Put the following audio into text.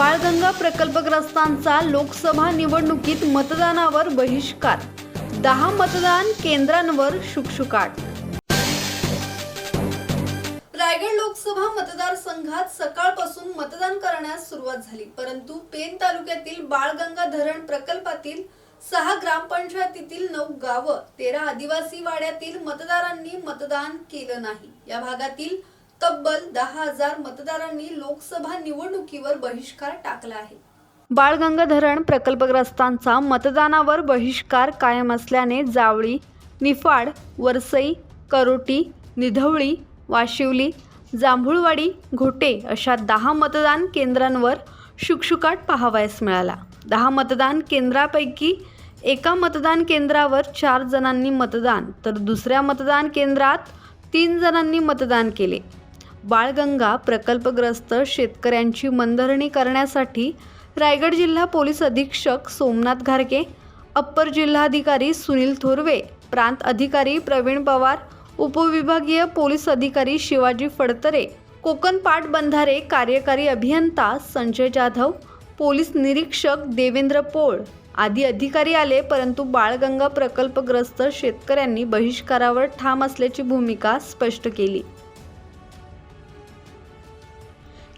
बाळगंगा प्रकल्पग्रस्तांचा लोकसभा निवडणुकीत मतदानावर बहिष्कार. दहा मतदान केंद्रांवर शुकशुकाट. रायगड लोकसभा मतदारसंघात सकाळपासून मतदान करण्यास सुरुवात झाली परंतु पेन तालुक्यातील बाळगंगा धरण प्रकल्पातील सहा ग्रामपंचायतीतील नऊ गावं तेरा आदिवासी वाड्यातील मतदारांनी मतदान केलं नाही. या भागातील तब्बल दहा हजार मतदारांनी लोकसभा निवडणुकीवर बहिष्कार टाकला आहे. बाळगंगाधरण प्रकल्पग्रस्तांचा मतदानावर बहिष्कार कायम असल्याने जावळी निफाड वरसई करोटी निधवळी वाशिवली जांभुळवाडी घोटे अशा दहा मतदान केंद्रांवर शुकशुकाट पाहावयास मिळाला. दहा मतदान केंद्रापैकी एका मतदान केंद्रावर चार जणांनी मतदान तर दुसऱ्या मतदान केंद्रात तीन जणांनी मतदान केले. बाळगंगा प्रकल्पग्रस्त शेतकऱ्यांची मनधरणी करण्यासाठी रायगड जिल्हा पोलीस अधीक्षक सोमनाथ घारके अप्पर जिल्हाधिकारी सुनील थोरवे प्रांत अधिकारी प्रवीण पवार उपविभागीय पोलीस अधिकारी शिवाजी फडतरे कोकण पाटबंधारे कार्यकारी अभियंता संजय जाधव पोलीस निरीक्षक देवेंद्र पोळ आदी अधिकारी आले परंतु बाळगंगा प्रकल्पग्रस्त शेतकऱ्यांनी बहिष्कारावर ठाम असल्याची भूमिका स्पष्ट केली.